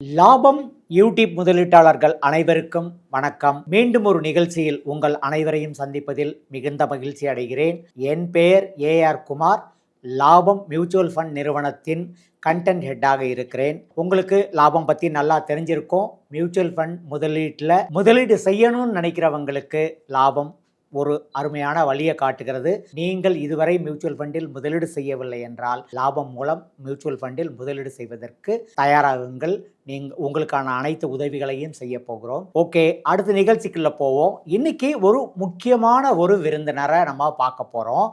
லாபம் யூடியூப் முதலீட்டாளர்கள் அனைவருக்கும் வணக்கம். மீண்டும் ஒரு நிகழ்ச்சியில் உங்கள் அனைவரையும் சந்திப்பதில் மிகுந்த மகிழ்ச்சி அடைகிறேன். என் பெயர் AR Kumar. Labham mutual fund நிறுவனத்தின் கண்டென்ட் ஹெட்டாக இருக்கிறேன். உங்களுக்கு லாபம் பற்றி நல்லா தெரிஞ்சிருக்கும். மியூச்சுவல் ஃபண்ட் முதலீட்டில் முதலீடு செய்யணும்னு நினைக்கிறவங்களுக்கு லாபம் ஒரு அருமையான வழியை காட்டுகிறது. நீங்கள் இதுவரை மியூச்சுவல் ஃபண்டில் முதலீடு செய்யவில்லை என்றால் லாபம் மூலம் மியூச்சுவல் ஃபண்டில் முதலீடு செய்வதற்கு தயாராகுங்கள். நீங்க உங்களுக்கான அனைத்து உதவிகளையும் செய்ய போகிறோம். ஓகே அடுத்த நிகழ்ச்சிக்குள்ள போவோம். இன்னைக்கு ஒரு முக்கியமான ஒரு விருந்தினரை நம்ம பார்க்க போகிறோம்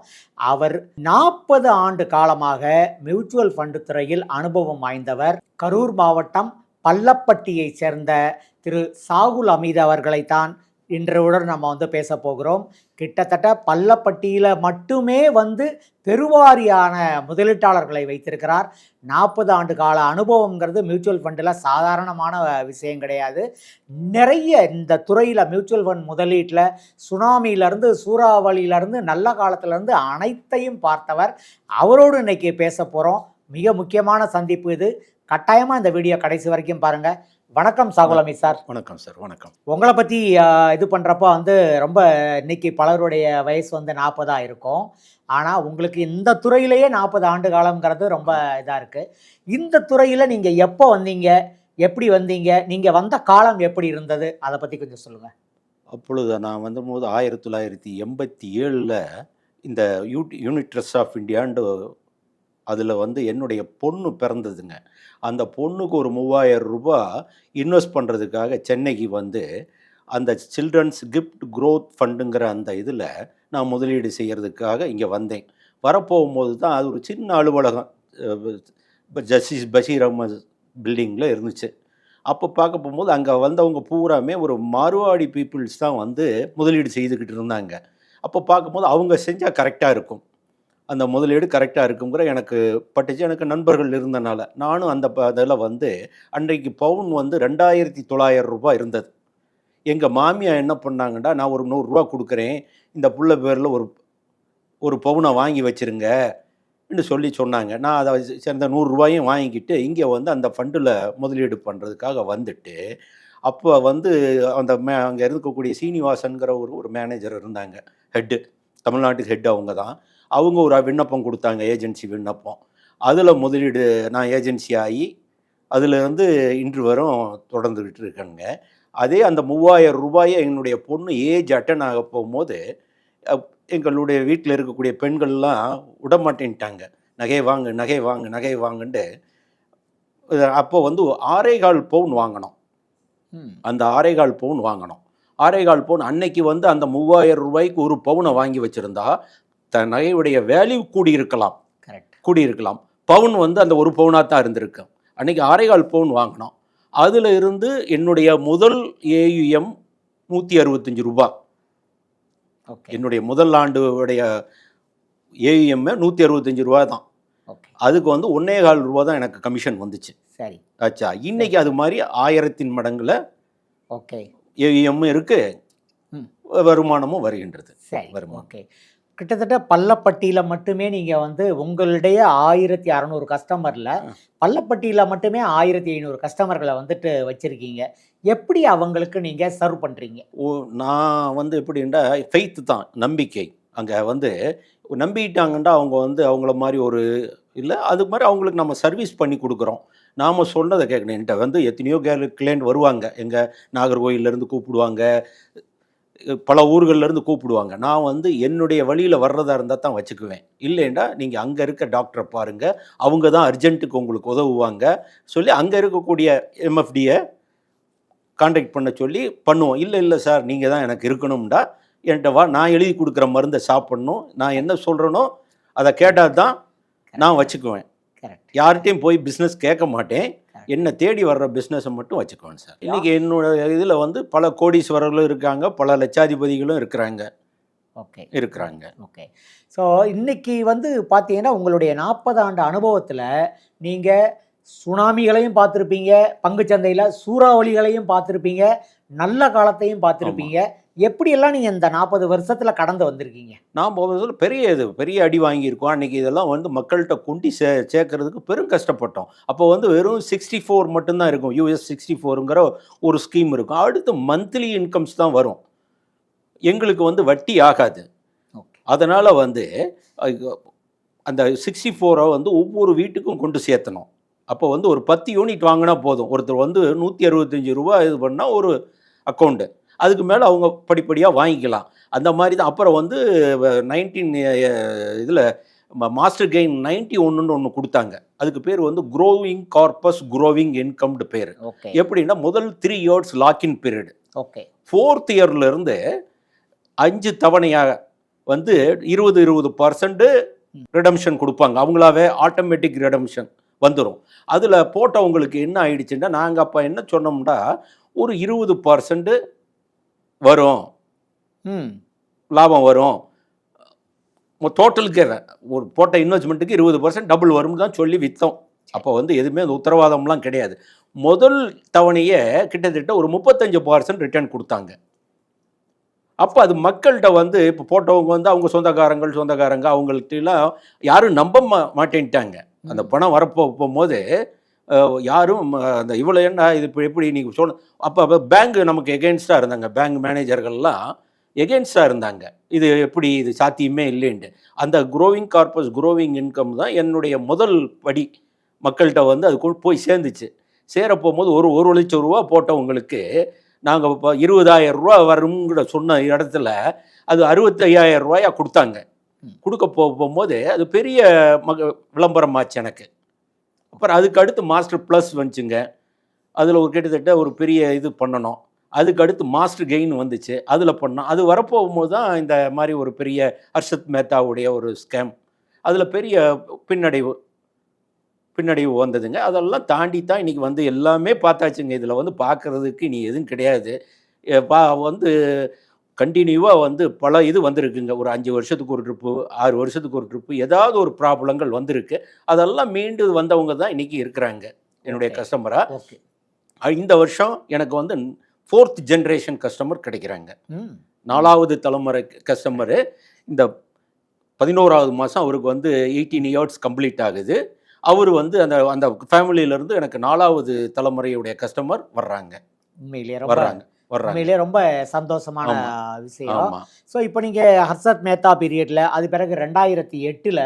அவர் நாற்பது ஆண்டு காலமாக மியூச்சுவல் ஃபண்டு துறையில் அனுபவம் வாய்ந்தவர். கரூர் மாவட்டம் பள்ளப்பட்டியைச் சேர்ந்த திரு சாகுல் அமீத் அவர்களைத்தான் இன்றையுடன் நம்ம வந்து பேச போகிறோம். கிட்டத்தட்ட பள்ளப்பட்டியில் மட்டுமே வந்து பெருவாரியான முதலீட்டாளர்களை வைத்திருக்கிறார். நாற்பது ஆண்டு கால அனுபவங்கிறது மியூச்சுவல் ஃபண்டில் சாதாரணமான விஷயம் கிடையாது. நிறைய இந்த துறையில் மியூச்சுவல் ஃபண்ட் முதலீட்டில் சுனாமியிலேருந்து சூறாவளியிலேருந்து நல்ல காலத்துலேருந்து அனைத்தையும் பார்த்தவர். அவரோடு இன்னைக்கு பேச போகிறோம் மிக முக்கியமான சந்திப்பு இது. கட்டாயமாக இந்த வீடியோ கடைசி வரைக்கும் பாருங்கள் வணக்கம் சாகுல் அமீத் சார். வணக்கம் சார் வணக்கம். உங்களை பற்றி இது பண்ணுறப்ப வந்து ரொம்ப இன்னைக்கு பலருடைய வயசு வந்து நாற்பதாக இருக்கும். ஆனால் உங்களுக்கு இந்த துறையிலேயே நாற்பது ஆண்டு காலங்கிறது ரொம்ப இதாக இருக்குது இந்த துறையில் நீங்கள் எப்போ வந்தீங்க? எப்படி வந்தீங்க? நீங்கள் வந்த காலம் எப்படி இருந்தது? அதை பற்றி கொஞ்சம் சொல்லுங்கள் அப்பொழுது நான் வந்தபோது ஆயிரத்தி தொள்ளாயிரத்தி எண்பத்தி ஏழில் இந்த யூடி யூனிட் ட்ரஸ்ட் ஆஃப் இந்தியாண்டு அதில் வந்து என்னுடைய பொண்ணு பிறந்ததுங்க. அந்த பொண்ணுக்கு ஒரு மூவாயிரம் ரூபா இன்வெஸ்ட் பண்ணுறதுக்காக சென்னைக்கு வந்து அந்த சில்ட்ரன்ஸ் கிஃப்ட் க்ரோத் ஃபண்டுங்கிற அந்த இதில் நான் முதலீடு செய்கிறதுக்காக இங்கே வந்தேன். வரப்போகும்போது தான் அது ஒரு சின்ன அலுவலகம். ஜஸ்டிஸ் பஷீர் அஹமத் பில்டிங்கில் இருந்துச்சு. அப்போ பார்க்க போகும்போது அங்கே வந்தவங்க பூராமே ஒரு மார்வாடி பீப்புள்ஸ் தான் வந்து முதலீடு செய்துக்கிட்டு இருந்தாங்க. அப்போ பார்க்கும்போது அவங்க செஞ்சால் கரெக்டாக இருக்கும். அந்த முதலீடு கரெக்டாக இருக்குங்கிற எனக்கு பட்டுச்சு. எனக்கு நண்பர்கள் இருந்தனால நானும் அந்த ப- வந்து அன்றைக்கு பவுன் வந்து ரெண்டாயிரத்தி தொள்ளாயிரம் ரூபாய் இருந்தது. எங்கள் மாமியா என்ன பண்ணாங்கடா நான் ஒரு நூறுரூவா கொடுக்குறேன். இந்த புள்ள பேரில் ஒரு ஒரு பவுனை வாங்கி வச்சுருங்க. சொல்லி சொன்னாங்க. நான் அதை சேர்ந்த நூறுரூவாயும் வாங்கிக்கிட்டு இங்கே வந்து அந்த ஃபண்டில் முதலீடு பண்ணுறதுக்காக வந்துட்டு அப்போ வந்து அந்த மே அங்கே இருக்கக்கூடிய சீனிவாசன்கிற ஒரு ஒரு மேனேஜர் இருந்தாங்க. ஹெட்டு தமிழ்நாட்டுக்கு ஹெட் அவங்க தான். அவங்க ஒரு விண்ணப்பம் கொடுத்தாங்க ஏஜென்சி விண்ணப்பம். அதில் முதலீடு நான் ஏஜென்சி ஆகி அதில் இருந்து இன்று வரும் தொடர்ந்துக்கிட்டு இருக்கேங்க அதே அந்த மூவாயிரம் ரூபாயை என்னுடைய பொண்ணு ஏஜ் அட்டன் ஆக போகும்போது எங்களுடைய வீட்டில் இருக்கக்கூடிய பெண்கள்லாம் விடமாட்டேன்ட்டாங்க நகை வாங்கு நகை வாங்கு நகை வாங்குன்ட்டு அப்போ வந்து ஆறேகால் பவுன் வாங்கினோம் அந்த ஆறேகால் பவுன் வாங்கினோம் ஆறேகால் பவுன் அன்னைக்கு வந்து அந்த மூவாயிரம் ரூபாய்க்கு ஒரு பவுனை வாங்கி வச்சுருந்தா தன் நகையுடைய வேல்யூ கூடியிருக்கலாம். கரெக்ட் கூடியிருக்கலாம். பவுன் வந்து அந்த ஒரு பவுனாக தான் இருந்திருக்கு. அன்னைக்கு ஆறேகால் பவுன் வாங்கினோம். அதில் இருந்து என்னுடைய முதல் ஏயுஎம் நூற்றி அறுபத்தஞ்சு ஓகே என்னுடைய முதல் ஆண்டுடைய ஏயுஎம்மை நூற்றி அறுபத்தஞ்சு ரூபா தான். அதுக்கு வந்து ஒன்னே கால் ரூபா தான் எனக்கு கமிஷன் வந்துச்சு. சரி. ஆச்சா? இன்னைக்கு அது மாதிரி ஆயிரத்தின் மடங்குல ஓகே ஏயுஎம் இருக்கு. ம். வருமானமும் வருகின்றது. சரி. வருமானம். ஓகே கிட்டத்தட்ட பள்ளப்பட்டியில் மட்டுமே நீங்கள் வந்து உங்களுடைய ஆயிரத்தி அறநூறு கஸ்டமரில். பள்ளப்பட்டியில் மட்டுமே ஆயிரத்தி ஐநூறு கஸ்டமர்களை வந்துட்டு வச்சுருக்கீங்க. எப்படி அவங்களுக்கு நீங்கள் சர்வ் பண்ணுறீங்க ஓ நான் வந்து எப்படின்னா ஃபெய்த்து தான் நம்பிக்கை. அங்கே வந்து நம்பிட்டாங்கன்னா அவங்க வந்து அவங்கள மாதிரி ஒரு இல்லை அது மாதிரி அவங்களுக்கு நம்ம சர்வீஸ் பண்ணி கொடுக்குறோம். நாம் சொன்னதை கேட்கணும். என்கிட்ட வந்து எத்தனையோ கே கிளைண்ட் வருவாங்க. எங்கள் நாகர்கோயிலேருந்து கூப்பிடுவாங்க. பல ஊர்கள்லேருந்து கூப்பிடுவாங்க. நான் வந்து என்னுடைய வழியில் வர்றதா இருந்தால் தான் வச்சுக்குவேன். இல்லைண்டா நீங்கள் அங்கே இருக்க டாக்டரை பாருங்கள் அவங்க தான் அர்ஜென்ட்டுக்கு உங்களுக்கு உதவுவாங்க. சொல்லி அங்கே இருக்கக்கூடிய எம்எஃப்டியை காண்டாக்ட் பண்ண சொல்லி பண்ணுவோம். இல்லை இல்லை சார் நீங்கள் தான் எனக்கு இருக்கணும்டா. என்கிட்ட வா நான் எழுதி கொடுக்குற மருந்தை சாப்பிட்ணும். நான் என்ன சொல்கிறேனோ அதை கேட்டால் தான் நான் வச்சுக்குவேன். கரெக்ட் யார்கிட்டையும் போய் பிஸ்னஸ் கேட்க மாட்டேன். என்னை தேடி வர்ற பிஸ்னஸை மட்டும் வச்சுக்குவேன் சார். இன்றைக்கி என்னோட இதில் வந்து பல கோடீஸ்வரர்களும் இருக்காங்க பல லட்சாதிபதிகளும் இருக்கிறாங்க. ஓகே இருக்கிறாங்க. ஓகே ஸோ இன்னைக்கு வந்து பார்த்தீங்கன்னா உங்களுடைய நாற்பது ஆண்டு அனுபவத்தில் நீங்கள் சுனாமிகளையும் பார்த்துருப்பீங்க பங்குச்சந்தையில் சூறாவளிகளையும் பார்த்துருப்பீங்க நல்ல காலத்தையும் பார்த்துருப்பீங்க. எப்படியெல்லாம் நீங்க இந்த நாற்பது வருஷத்துல கடந்து வந்திருக்கீங்க? நாம் முதல்ல பெரிய இது பெரிய அடி வாங்கியிருக்கோம். அன்றைக்கி இதெல்லாம் வந்து மக்கள்கிட்ட கொண்டு சே சேர்க்கறதுக்கு பெரும் கஷ்டப்பட்டோம். அப்போ வந்து வெறும் சிக்ஸ்டி ஃபோர் மட்டும்தான் இருக்கும். யூஎஸ் சிக்ஸ்டி ஃபோருங்கிற ஒரு ஸ்கீம் இருக்கும். அடுத்து மந்த்லி இன்கம்ஸ் தான் வரும். எங்களுக்கு வந்து வட்டி ஆகாது. அதனால் வந்து அந்த சிக்ஸ்டி ஃபோரை வந்து ஒவ்வொரு வீட்டுக்கும் கொண்டு சேர்த்தணும். அப்போ வந்து ஒரு பத்து யூனிட் வாங்கினா போதும். ஒருத்தர் வந்து நூற்றி அறுபத்தஞ்சி ரூபா இது பண்ணால் ஒரு அக்கௌண்ட்டு அதுக்கு மேலே அவங்க படிப்படியாக வாங்கிக்கலாம். அந்த மாதிரி தான். அப்புறம் வந்து நைன்டீன் இதில் மாஸ்டர் கெயின் நைன்டி ஒன்றுன்னு ஒன்று கொடுத்தாங்க. அதுக்கு பேர் வந்து க்ரோவிங் கார்பஸ் க்ரோவிங் இன்கம்டு பேர். எப்படின்னா முதல் three years lock in period okay. Fourth இயர்லேருந்து அஞ்சு தவணையாக வந்து இருபது இருபது பர்சன்ட் ரிடம்ஷன் கொடுப்பாங்க. அவங்களாவே ஆட்டோமேட்டிக் ரிடம்ஷன் வந்துடும் அதில் போட்டவங்களுக்கு என்ன ஆயிடுச்சுன்னா நாங்கள் அப்போ என்ன சொன்னோம்னா ஒரு இருபது பர்சன்ட் வரும். ம். லாபம் வரும். டோட்டலுக்கு ஒரு போட்ட இன்வெஸ்ட்மெண்ட்டுக்கு இருபது பர்சன்ட் டபுள் வரும்னு தான் சொல்லி விற்றோம் அப்போ வந்து எதுவுமே அந்த உத்தரவாதம்லாம் கிடையாது. முதல் தவணையே கிட்டத்தட்ட ஒரு முப்பத்தஞ்சு பர்சன்ட் ரிட்டர்ன் கொடுத்தாங்க. அப்போ அது மக்கள்கிட்ட வந்து இப்போ போட்டவங்க வந்து அவங்க சொந்தக்காரங்கள் சொந்தக்காரங்க அவங்கள்ட்டலாம் யாரும் நம்ப மா மாட்டேன்ட்டாங்க. அந்த பணம் வரப்போ போகும்போது யாரும் அந்த இவ்வளோ என்ன இது இப்போ எப்படி நீங்கள் சொன்ன அப்போ அப்போ பேங்க் நமக்கு எகென்ஸ்டாக இருந்தாங்க. பேங்க் மேனேஜர்கள்லாம் எகென்ஸ்டாக இருந்தாங்க. இது எப்படி இது சாத்தியமே இல்லைன்ட்டு. அந்த குரோவிங் கார்பஸ் குரோவிங் இன்கம் தான் என்னுடைய முதல் படி. மக்கள்கிட்ட வந்து அது போய் சேர்ந்துச்சு. சேர போகும்போது ஒரு ஒரு லட்சம் ரூபா போட்டவங்களுக்கு நாங்கள் இப்போ இருபதாயிரம் ரூபா வருங்கிற சொன்ன இடத்துல அது அறுபத்தையாயிரம் ரூபாயா கொடுத்தாங்க. கொடுக்க போகும்போது அது பெரிய மக விளம்பரமாச்சு எனக்கு. அப்புறம் அதுக்கு அடுத்து மாஸ்டர் ப்ளஸ் வந்துச்சுங்க. அதில் ஒரு கிட்டத்தட்ட ஒரு பெரிய இது பண்ணணும். அதுக்கு அடுத்து மாஸ்டர் கெயின் வந்துச்சு. அதில் பண்ணோம். அது வரப்போகும்போது தான் இந்த மாதிரி ஒரு பெரிய ஹர்ஷத் மேத்தாவுடைய ஒரு ஸ்கேம் அதில் பெரிய பின்னடைவு பின்னடைவு வந்ததுங்க. அதெல்லாம் தாண்டி தான் இன்றைக்கி வந்து எல்லாமே பார்த்தாச்சுங்க. இதில் வந்து பார்க்குறதுக்கு இனி எதுவும் கிடையாது. பா வந்து கண்டினியூவாக வந்து பல இது வந்திருக்குங்க. ஒரு அஞ்சு வருஷத்துக்கு ஒரு ட்ரிப்பு ஆறு வருஷத்துக்கு ஒரு ட்ரிப்பு ஏதாவது ஒரு ப்ராப்ளங்கள் வந்திருக்கு. அதெல்லாம் மீண்டு வந்தவங்க தான் இன்றைக்கி இருக்கிறாங்க என்னுடைய. கஸ்டமராக ஓகே இந்த வருஷம் எனக்கு வந்து ஃபோர்த் ஜென்ரேஷன் கஸ்டமர் கிடைக்கிறாங்க. நாலாவது தலைமுறை கஸ்டமரு. இந்த பதினோராவது மாதம் அவருக்கு வந்து எயிட்டீன் இயர்ஸ் கம்ப்ளீட் ஆகுது. அவர் வந்து அந்த அந்த ஃபேமிலியிலேருந்து எனக்கு நாலாவது தலைமுறையுடைய கஸ்டமர் வர்றாங்க. வர்றாங்க. உண்மையிலேயே ரொம்ப சந்தோஷமான. விஷயம். ஸோ இப்போ நீங்க ஹர்ஷத் மேத்தா பீரியட்ல அது பிறகு ரெண்டாயிரத்தி எட்டுல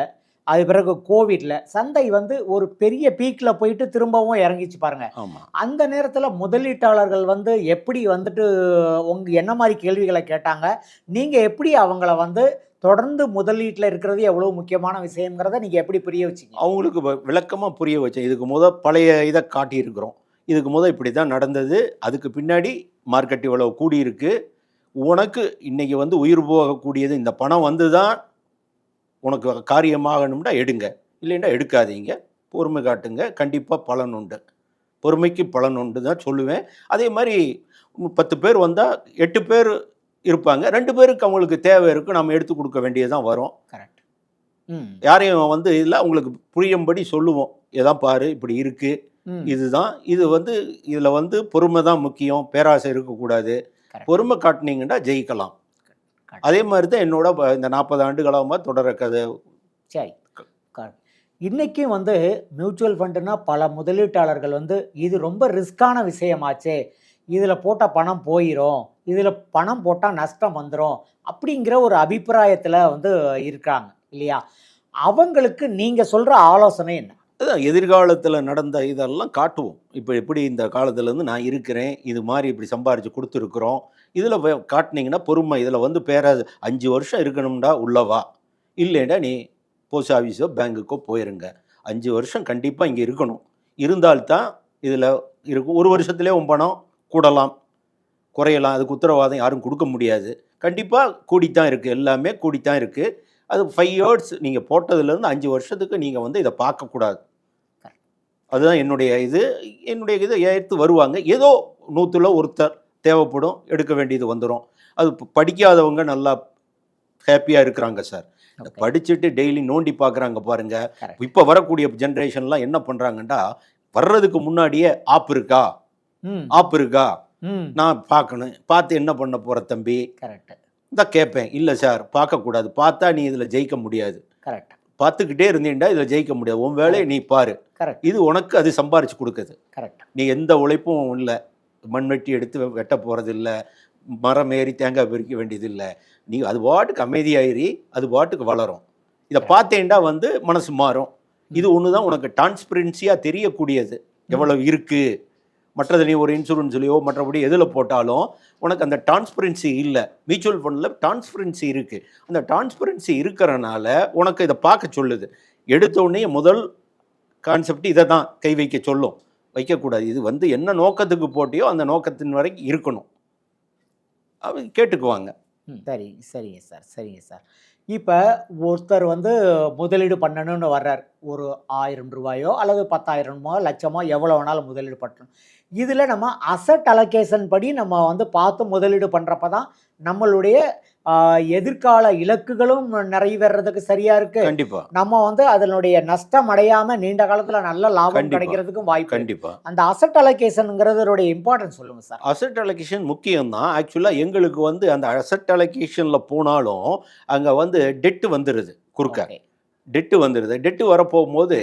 அது பிறகு கோவிட்ல சந்தை வந்து ஒரு பெரிய பீக்ல போயிட்டு திரும்பவும் இறங்கிச்சு பாருங்க. அந்த நேரத்துல முதலீட்டாளர்கள் வந்து எப்படி வந்துட்டு உங்க என்ன மாதிரி கேள்விகளை கேட்டாங்க? நீங்க எப்படி அவங்கள வந்து தொடர்ந்து முதலீட்டுல இருக்கிறது எவ்வளவு முக்கியமான விஷயங்கிறத நீங்க எப்படி புரிய வச்சீங்க? அவங்களுக்கு விளக்கமாக புரிய வச்சேன். இதுக்கு முத பழைய இதை காட்டியிருக்கிறோம். இதுக்கு முத இப்படி தான் நடந்தது. அதுக்கு பின்னாடி மார்க்கெட் இவ்வளவு கூடியிருக்கு. உனக்கு இன்னைக்கு வந்து உயிர் போகக்கூடியது இந்த பணம் வந்து தான் உனக்கு காரியமாகணும்னா எடுங்க. இல்லைன்னா எடுக்காதீங்க. பொறுமை காட்டுங்க. கண்டிப்பாக பலன் உண்டு. பொறுமைக்கு பலன் உண்டு தான் சொல்லுவேன். அதே மாதிரி பத்து பேர் வந்தால் எட்டு பேர் இருப்பாங்க. ரெண்டு பேருக்கு அவங்களுக்கு தேவை இருக்குது நம்ம எடுத்து கொடுக்க வேண்டியதான் வரும். கரெக்ட் ம். யாரையும் வந்து இதில் உங்களுக்கு புரியும்படி சொல்லுவோம். எதான் பாரு இப்படி இருக்குது. இதுதான். இது வந்து இதில் வந்து பொறுமை தான் முக்கியம். பேராசை இருக்கக்கூடாது. பொறுமை காட்டினீங்கன்னா ஜெயிக்கலாம். அதே மாதிரி தான் என்னோட இந்த நாற்பது ஆண்டு காலமாக தொடர கதை. சரி. இன்னைக்கும் வந்து மியூச்சுவல் ஃபண்டுனா பல முதலீட்டாளர்கள் வந்து இது ரொம்ப ரிஸ்கான விஷயமாச்சே. இதில் போட்ட பணம் போயிடும் இதில் பணம் போட்டால் நஷ்டம் வந்துடும் அப்படிங்கிற ஒரு அபிப்பிராயத்தில் வந்து இருக்காங்க இல்லையா? அவங்களுக்கு நீங்கள் சொல்கிற ஆலோசனை என்ன? அதான் எதிர்காலத்தில் நடந்த இதெல்லாம் காட்டுவோம். இப்போ எப்படி இந்த காலத்துலேருந்து நான் இருக்கிறேன் இது மாதிரி இப்படி சம்பாரித்து கொடுத்துருக்குறோம். இதில் காட்டினீங்கன்னா பொறுமை. இதில் வந்து பேர அஞ்சு வருஷம் இருக்கணும்டா உள்ளவா? இல்லைன்னா நீ போஸ்ட் ஆஃபீஸோ பேங்குக்கோ போயிருங்க. அஞ்சு வருஷம் கண்டிப்பாக இங்கே இருக்கணும். இருந்தால்தான் இதில் இருக்கும் ஒரு வருஷத்துலேயே உன் பணம் கூடலாம். குறையலாம். அதுக்கு உத்தரவாதம் யாரும் கொடுக்க முடியாது. கண்டிப்பாக கூடித்தான் இருக்குது எல்லாமே கூடித்தான் இருக்குது அது ஃபைவ் இயர்ஸ் நீங்கள் போட்டதுலேருந்து அஞ்சு வருஷத்துக்கு நீங்கள் வந்து இதை பார்க்கக்கூடாது. அதுதான் என்னுடைய இது. என்னுடைய இதை ஏற்று வருவாங்க. ஏதோ நூற்றுல ஒருத்தர் தேவைப்படும் எடுக்க வேண்டியது வந்துடும் அது படிக்காதவங்க நல்லா ஹாப்பியாக இருக்கிறாங்க சார். படிச்சுட்டு டெய்லி நோண்டி பார்க்குறாங்க பாருங்க. Correct. இப்போ வரக்கூடிய ஜென்ரேஷன்லாம் என்ன பண்ணுறாங்கன்னா வர்றதுக்கு முன்னாடியே ஆப் இருக்கா? ஆப் இருக்கா? நான் பார்க்கணும் பார்த்து என்ன பண்ண போகிற தம்பி? கரெக்ட் தான் கேட்பேன் இல்லை சார் பார்க்கக்கூடாது. பார்த்தா நீ இதில் ஜெயிக்க முடியாது. கரெக்ட் பார்த்துக்கிட்டே இருந்தீங்கன்னா இதில் ஜெயிக்க முடியாது. உன் வேலையை நீ பாரு. கரெக்ட் இது உனக்கு அது சம்பாரிச்சு கொடுக்குது. கரெக்ட் நீ எந்த உழைப்பும் இல்லை. மண்வெட்டி எடுத்து வெட்ட போகிறது இல்லை மரம் ஏறி தேங்காய் பறிக்க வேண்டியது இல்லை நீ அது பாட்டுக்கு அமைதியாயிரி. அது பாட்டுக்கு வளரும். இதை பார்த்தேன்டா வந்து மனசு மாறும். இது ஒன்று தான் உனக்கு டிரான்ஸ்பரன்சியாக தெரியக்கூடியது. எவ்வளவு இருக்குது மற்றது நீ ஒரு இன்சூரன்ஸ்லையோ மற்றபடி எதில் போட்டாலும் உனக்கு அந்த டிரான்ஸ்பரன்சி இல்லை. மியூச்சுவல் ஃபண்டில் டிரான்ஸ்பரன்சி இருக்குது அந்த டிரான்ஸ்பரன்சி இருக்கிறனால உனக்கு இதை பார்க்க சொல்லுது. எடுத்தோடனே முதல் கான்செப்ட் இதை தான் கை வைக்க சொல்லும். வைக்கக்கூடாது. இது வந்து என்ன நோக்கத்துக்கு போட்டியோ அந்த நோக்கத்தின் வரைக்கும் இருக்கணும். அவங்க கேட்டுக்குவாங்க. ம், சரி சரிங்க சார் சரிங்க சார். இப்போ ஒருத்தர் வந்து முதலீடு பண்ணணும்னு வர்றார். ஒரு ஆயிரம் ரூபாயோ அல்லது பத்தாயிரமோ லட்சமோ எவ்வளோ வேணாலும் முதலீடு பண்ணணும். இதில் நம்ம அசட் அலோகேஷன் படி நம்ம வந்து பார்த்து முதலீடு பண்ணுறப்ப தான் நம்மளுடைய எதிர்கால இலக்குகளும் நிறைவேறதுக்கு சரியா இருக்கு. கண்டிப்பா. நம்ம வந்து அதனுடைய நஷ்டம் அடையாம நீண்ட காலத்துல நல்ல லாபம். கிடைக்கிறதுக்கும் வாய்ப்பு. கண்டிப்பா. அந்த அசட் அலோகேஷனுங்கிறதோட இம்பார்ட்டன்ஸ் சொல்லுங்க சார் அசட் அலோகேஷன் முக்கியம்தான். ஆக்சுவலாக எங்களுக்கு வந்து அந்த அசட் அலோகேஷனில் போனாலும் அங்கே வந்து டெட்டு வந்துடுது குறுக்க. டெட்டு வந்துடுது டெட்டு வரப்போகும்போது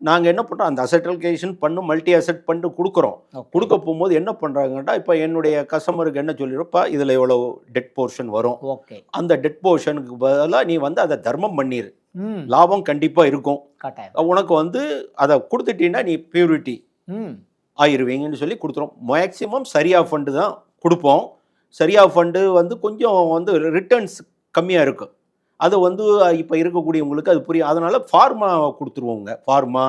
நாங்கள் என்ன பண்ணுறோம் அந்த அசட் அலோகேஷன் பண்ணு மல்டி அசட் பண்ணு கொடுக்குறோம். கொடுக்க போகும்போது என்ன பண்ணுறாங்கன்னா இப்போ என்னுடைய கஸ்டமருக்கு என்ன சொல்லிடுப்பா இதில் எவ்வளோ டெட் போர்ஷன் வரும். ஓகே அந்த டெட் போர்ஷனுக்கு பதிலாக நீ வந்து அதை தர்மம் பண்ணிடு லாபம் கண்டிப்பாக இருக்கும். உனக்கு வந்து அதை கொடுத்துட்டீங்கன்னா நீ பியூரிட்டி ம். ஆயிருவீங்கன்னு சொல்லி கொடுத்துரும். மேக்ஸிமம் சரியா ஃபண்டு தான் கொடுப்போம். சரியா ஃபண்டு வந்து கொஞ்சம் வந்து ரிட்டர்ன்ஸ் கம்மியாக இருக்கும் அது வந்து இப்போ இருக்கக்கூடியவங்களுக்கு அது புரியும் அதனால் ஃபார்மா கொடுத்துருவோங்க. ஃபார்மா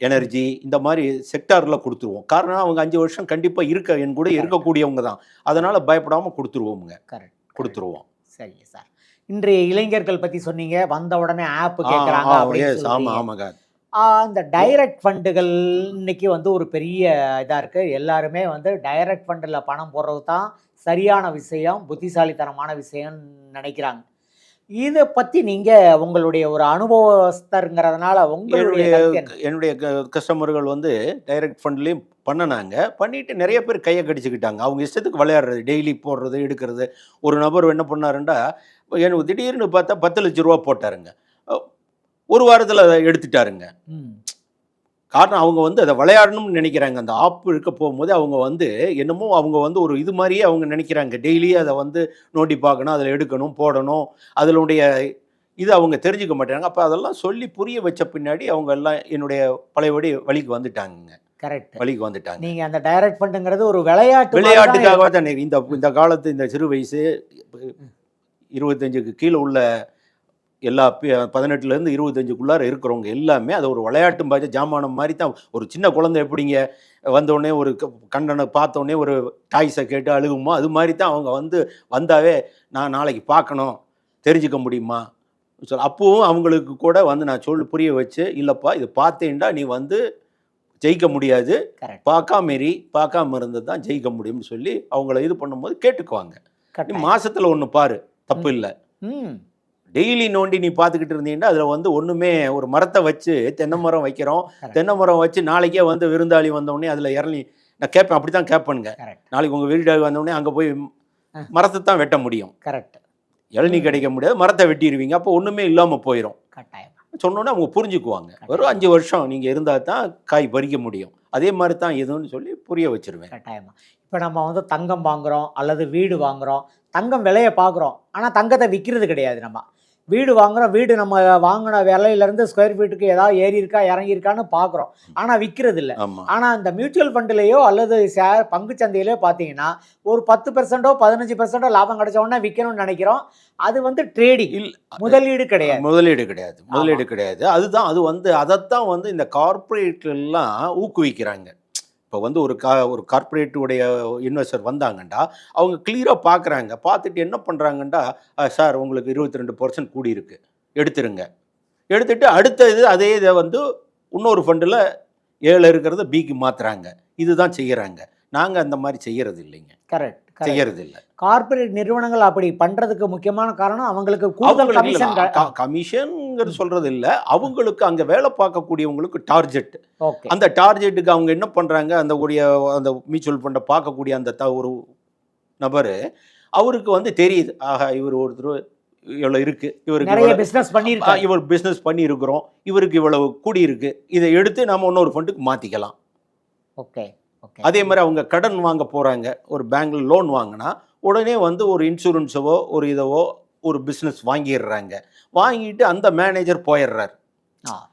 எனர்ஜி இந்த மாதிரி செக்டாரில் கொடுத்துருவோம். காரணம் அவங்க அஞ்சு வருஷம் கண்டிப்பாக இருக்க என் கூட இருக்கக்கூடியவங்க தான். அதனால் பயப்படாமல் கொடுத்துருவோங்க கரெக்ட் கொடுத்துருவோம். சரிங்க சார். இன்றைய இளைஞர்கள் பத்தி சொன்னீங்க. வந்த உடனே ஆப் கேட்குறாங்க ஆ, ஆ, அப்படின்னு yes, ஆமா சொல்றீங்க. ஆமாங்க. ஆ, இந்த டைரக்ட் ஃபண்டுகள் இன்னைக்கு வந்து ஒரு பெரிய இதா இருக்கு. எல்லாருமே வந்து டைரக்ட் ஃபண்டில் பணம் போடுறது தான் சரியான விஷயம் புத்திசாலித்தனமான விஷயம்னு நினைக்கிறாங்க. இதை பத்தி நீங்க உங்களுடைய ஒரு அனுபவஸ்தருங்கிறதுனால உங்களுடைய என்னுடைய கஸ்டமர்கள் வந்து டைரக்ட் ஃபண்ட்லேயும் பண்ணினாங்க. பண்ணிட்டு நிறைய பேர் கையை கடிச்சுக்கிட்டாங்க. அவங்க இஷ்டத்துக்கு விளையாடுறது டெய்லி போடுறது எடுக்கிறது. ஒரு நபர் என்ன பண்ணாருண்டா எனக்கு திடீர்னு பார்த்தா பத்து லட்ச ரூபா போட்டாருங்க. ஒரு வாரத்தில் எடுத்துட்டாருங்க. காரணம் அவங்க வந்து அதை விளையாடணும்னு நினைக்கிறாங்க. அந்த ஆப் இருக்க போகும்போது அவங்க வந்து என்னமோ அவங்க வந்து ஒரு இது மாதிரியே அவங்க நினைக்கிறாங்க. டெய்லி அதை வந்து நோண்டி பார்க்கணும் அதில் எடுக்கணும் போடணும். அதனுடைய இது அவங்க தெரிஞ்சுக்க மாட்டாங்க அப்போ அதெல்லாம் சொல்லி புரிய வச்ச பின்னாடி அவங்க எல்லாம் என்னுடைய பழையபடி வழிக்கு வந்துட்டாங்க கரெக்ட். வழிக்கு வந்துட்டாங்க. நீங்க அந்த டைரக்ட் ஃபண்டுங்கிறது ஒரு விளையாட்டு விளையாட்டுக்காக தான். இந்த இந்த காலத்து இந்த சிறு வயசு இருபத்தஞ்சுக்கு கீழே உள்ள எல்லா பதினெட்டுலேருந்து இருபத்தஞ்சுக்குள்ளார இருக்கிறவங்க எல்லாமே அதை ஒரு விளையாட்டு மாதிரி ஜாமானம் மாதிரி தான். ஒரு சின்ன குழந்தை எப்படிங்க? வந்தோடனே ஒரு கண்டனை பார்த்தோடனே ஒரு டாய்ஸை கேட்டு அழுகுமோ? அது மாதிரி தான் அவங்க வந்து வந்தாவே நான் நாளைக்கு பார்க்கணும். தெரிஞ்சுக்க முடியுமா? சொல் அப்பவும் அவங்களுக்கு கூட வந்து நான் சொல்லி புரிய வச்சு இல்லைப்பா இது பார்த்தேன்டா நீ வந்து ஜெயிக்க முடியாது. கரெக்ட் பார்க்காம இரு பார்க்காம இருந்தது தான் ஜெயிக்க முடியும்னு சொல்லி அவங்கள இது பண்ணும்போது கேட்டுக்குவாங்க. மாசத்துல ஒன்று பாரு தப்பு இல்லை. டெய்லி நோண்டி நீ பார்த்துக்கிட்டு இருந்தீங்கன்னா அதில் வந்து ஒன்றுமே ஒரு மரத்தை வச்சு தென்னை மரம் வைக்கிறோம். தென்னை மரம் வச்சு நாளைக்கே வந்து விருந்தாளி வந்தோடனே அதில் இறங்கி நான் கேட்பேன் அப்படி தான் கேட்பேனுங்க நாளைக்கு உங்கள் விருந்தாளி வந்தோடனே அங்கே போய். மரத்தை தான் வெட்ட முடியும். கரெக்ட் இளநீ கிடைக்க முடியாது மரத்தை வெட்டிடுவீங்க அப்போ ஒன்றுமே இல்லாமல் போயிடும் கட்டாயம். சொன்னோன்னே அவங்க புரிஞ்சுக்குவாங்க. வெறும் அஞ்சு வருஷம் நீங்கள் இருந்தால் தான் காய் பறிக்க முடியும். அதே மாதிரி தான் இதுன்னு சொல்லி புரிய வச்சிருவேன். கட்டாயமா. இப்போ நம்ம வந்து தங்கம் வாங்குறோம் அல்லது வீடு வாங்குறோம் தங்கம் விலையை பார்க்குறோம் ஆனால் தங்கத்தை விற்கிறது கிடையாது நம்ம. வீடு வாங்குறோம் வீடு நம்ம வாங்கின விலையிலேருந்து ஸ்கொயர் ஃபீட்டுக்கு ஏதாவது ஏறி இருக்கா இறங்கி இருக்கான்னு பார்க்குறோம். ஆனால் விற்கிறது இல்லை ஆனால் இந்த மியூச்சுவல் ஃபண்டுலேயோ அல்லது ஷேர் பங்குச்சந்தையிலையோ பார்த்தீங்கன்னா ஒரு பத்து பெர்சென்ட்டோ பதினஞ்சு பெர்சென்ட்டோ லாபம் கிடைச்ச உடனே விற்கணும்னு நினைக்கிறோம். அது வந்து ட்ரேடிங் முதலீடு கிடையாது. முதலீடு கிடையாது. முதலீடு கிடையாது. அதுதான் அது வந்து அதைத்தான் வந்து இந்த கார்ப்பரேட்லாம் ஊக்குவிக்கிறாங்க. இப்போ வந்து ஒரு கா ஒரு கார்ப்பரேட் உடைய இன்வெஸ்டர் வந்தாங்கண்டா அவங்க கிளியராக பார்க்குறாங்க பார்த்துட்டு என்ன பண்ணுறாங்கண்டா சார் உங்களுக்கு இருபத்தி ரெண்டு பர்சன்ட் கூடியிருக்கு. எடுத்துருங்க. எடுத்துட்டு அடுத்த இது அதே இதை வந்து இன்னொரு ஃபண்டில் ஏழு இருக்கிறத பிக்கு மாற்றுறாங்க இதுதான் செய்கிறாங்க நாங்கள் அந்த மாதிரி செய்கிறது இல்லைங்க. கரெக்ட் செய்யறது இல்ல கார்ப்பரேட் நிறுவனங்கள் அப்படி பண்றதுக்கு முக்கியமான காரணம் அவங்களுக்கு கூடுதல் கமிஷன் கமிஷன்ங்கிற சொல்றது இல்ல அவங்களுக்கு அங்க வேலை பார்க்கக்கூடியவங்களுக்கு டார்கெட் ஓகே அந்த டார்கெட்டுக்கு அவங்க என்ன பண்றாங்க? அந்த உடைய அந்த மியூச்சுவல் ஃபண்டை பார்க்கக்கூடிய அந்த த- ஒரு நபர் அவருக்கு வந்து தெரியுது. ஆஹா இவர் ஒருத்தர் இவ்வளவு இருக்கு. இவருக்கு ஆ, பண்ணிருக்காங்க இவர் பிசினஸ் பண்ணி இருக்கிறோம் இவருக்கு இவ்வளவு கூடி இருக்கு இதை எடுத்து நம்ம இன்னொரு ஃபண்டுக்கு மாத்திக்கலாம். ஓகே ஓகே அதே மாதிரி அவங்க கடன் வாங்க போறாங்க ஒரு பேங்க்ல லோன் வாங்கினா உடனே வந்து ஒரு இன்சூரன்ஸவோ ஒரு இதவோ ஒரு பிஸ்னஸ் வாங்கிடுறாங்க. வாங்கிட்டு அந்த மேனேஜர் போயிடுறாரு. ஆ.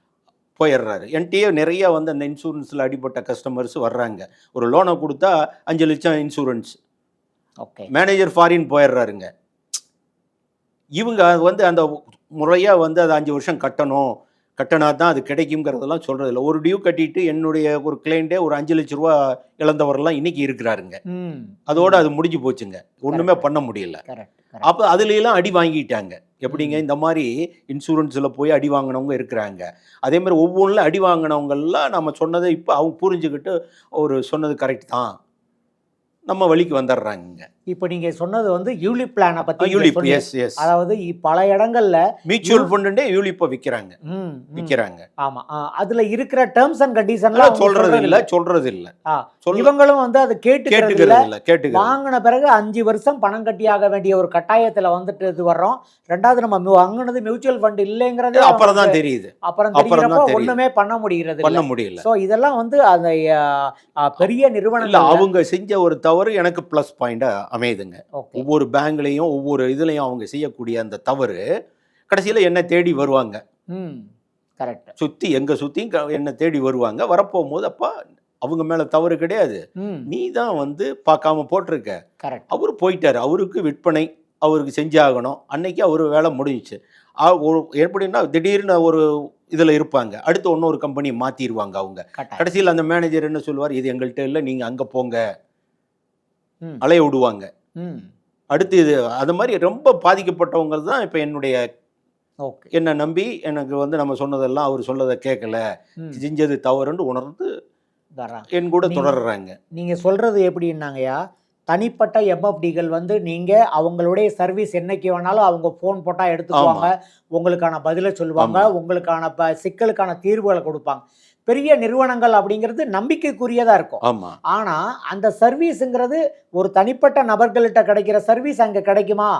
போயிடுறாரு. என்கிட்டயே நிறைய வந்து அந்த இன்சூரன்ஸில் அடிபட்ட கஸ்டமர்ஸ் வர்றாங்க. ஒரு லோனை கொடுத்தா அஞ்சு லட்சம் இன்சூரன்ஸ் ஓகே மேனேஜர் ஃபாரின் போயிடுறாருங்க. இவங்க வந்து அந்த முறையாக வந்து அதை அஞ்சு வருஷம் கட்டணும். கட்டினா தான் அது கிடைக்குங்கிறதெல்லாம் சொல்கிறது இல்லை ஒரு டியூ கட்டிட்டு என்னுடைய ஒரு கிளைண்ட்டே ஒரு அஞ்சு லட்ச ரூபா இழந்தவரெல்லாம் இன்னைக்கு இருக்கிறாருங்க. அதோட அது முடிஞ்சு போச்சுங்க. ஒன்றுமே பண்ண முடியல. அப்போ அதுலலாம் அடி வாங்கிட்டாங்க. எப்படிங்க? இந்த மாதிரி இன்சூரன்ஸில் போய் அடி வாங்கினவங்க இருக்கிறாங்க. அதே மாதிரி ஒவ்வொன்றில் அடி வாங்கினவங்கெல்லாம் நம்ம சொன்னதை இப்போ அவங்க புரிஞ்சுக்கிட்டு ஒரு சொன்னது கரெக்ட் தான். நம்ம வழிக்கு வந்துடுறாங்க இப்போ நீங்க சொன்னது வந்து யூலிப் பிளானை பத்தி யூலிப். எஸ் எஸ் அதாவது பல இடங்கள்ல மியூச்சுவல் ஃபண்டுண்டே யூலிப்பை விற்கிறாங்க விற்கிறாங்க ஆமா. ஆ, அதுல இருக்கிற டேர்ம்ஸ் அண்ட் கண்டிஷன்லாம் சொல்றது இல்ல சொல்றது இல்ல இவங்களும் வந்து அது இல்ல. கேட்டுக்கிறது இல்ல கேட்டுக்கிறது வாங்கின பிறகு அஞ்சு வருஷம் பணம் கட்டியாக வேண்டிய ஒரு கட்டாயத்துல வந்துட்டு இது வர்றோம். ரெண்டாவது நம்ம வாங்குனது மியூச்சுவல் ஃபண்ட் இல்லைங்கிறதே அப்புறம் தான் தெரியுது. அப்புறம் தெரியுது. ஒண்ணுமே பண்ண முடிகிறது பண்ண முடியல. சோ இதெல்லாம் வந்து அந்த பெரிய நிறுவனங்கள் அவங்க செஞ்ச ஒரு தவறு எனக்கு ப்ளஸ் பாயிண்டா அமையுதுங்க. ஒவ்வொரு பேங்க்லயும் ஒவ்வொரு இதுலயும் அவங்க செய்யக்கூடிய அந்த தவறு கடைசியில என்ன தேடி வருவாங்க. கரெக்ட் சுத்தி எங்க சுத்தியும் க- என்ன தேடி வருவாங்க. வரப்போகும்போது அப்பா அவங்க மேல தவறு கிடையாது. நீ தான் வந்து பார்க்காம போட்டிருக்க. கரெக்ட் அவர் போயிட்டாரு. அவருக்கு விற்பனை அவருக்கு செஞ்சாகணும். அன்னைக்கு அவர் வேலை முடிஞ்சிச்சு. எப்படின்னா திடீர்னு ஒரு இதில் இருப்பாங்க. அடுத்து இன்னொரு கம்பெனி மாற்றிடுவாங்க அவங்க. கடைசியில் அந்த மேனேஜர் என்ன சொல்லுவார்? இது எங்கள்கிட்ட இல்லை. நீங்கள் அங்கே போங்க. அலைய விடுவாங்க அடுத்து இது அது மாதிரி ரொம்ப பாதிக்கப்பட்டவங்க தான் இப்போ என்னுடைய ஓகே. என்னை நம்பி எனக்கு வந்து நம்ம சொன்னதெல்லாம் அவர் சொன்னதை கேட்கல. செஞ்சது தவறுன்னு உணர்ந்து என் கூட தொடர்றாங்க. நீங்க சொல்றது எப்படின்னாங்கய்யா தனிப்பட்ட எம்எஃப்டிகள் வந்து நீங்க அவங்களுடைய சர்வீஸ் என்னைக்கு வேணாலும் அவங்க ஃபோன் போட்டா எடுத்துக்குவாங்க. உங்களுக்கான பதிலை சொல்லுவாங்க. உங்களுக்கான ப சிக்கலுக்கான தீர்வுகளை கொடுப்பாங்க. பெரிய நிறுவனங்கள் அப்படிங்கிறது நம்பிக்கைக்குரியதா இருக்கும். ஆமா. ஆனா அந்த சர்வீஸுங்கிறது ஒரு தனிப்பட்ட நபர்கள்ட்ட கிடைக்கிற சர்வீஸ் அங்க கிடைக்குமா?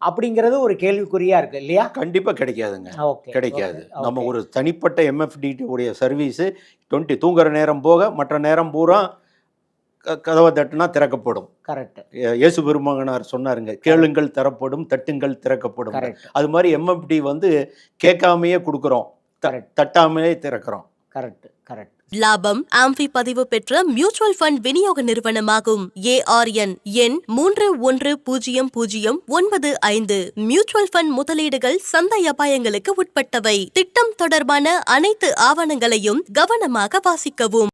அப்படிங்கிறது ஒரு கேள்விக்குறியா இருக்கு இல்லையா? கண்டிப்பா கிடைக்காதுங்க. கிடைக்காது. நம்ம ஒரு தனிப்பட்ட எம்எஃப்டி உடைய சர்வீஸ் டுவெண்ட்டி தூங்குற நேரம் போக மற்ற நேரம் பூரா கதவை தட்டுனா திறக்கப்படும். கரெக்ட். இயேசு பெருமகனார் சொன்னாருங்க கேளுங்கள் தரப்படும் தட்டுங்கள் திறக்கப்படும். அது மாதிரி எம்எஃப்டி வந்து கேட்காமையே கொடுக்குறோம். தட்டாமையே திறக்கிறோம். கரெக்ட் கரெக்ட் லாபம் ஆம்பி பதிவு பெற்ற மியூச்சுவல் ஃபண்ட் விநியோக நிறுவனமாகும். ஏஆர்என் எண் மூன்று ஒன்று பூஜ்ஜியம் பூஜ்ஜியம் ஒன்பது ஐந்து. மியூச்சுவல் ஃபண்ட் முதலீடுகள் சந்தை அபாயங்களுக்கு உட்பட்டவை. திட்டம் தொடர்பான அனைத்து ஆவணங்களையும் கவனமாக வாசிக்கவும்.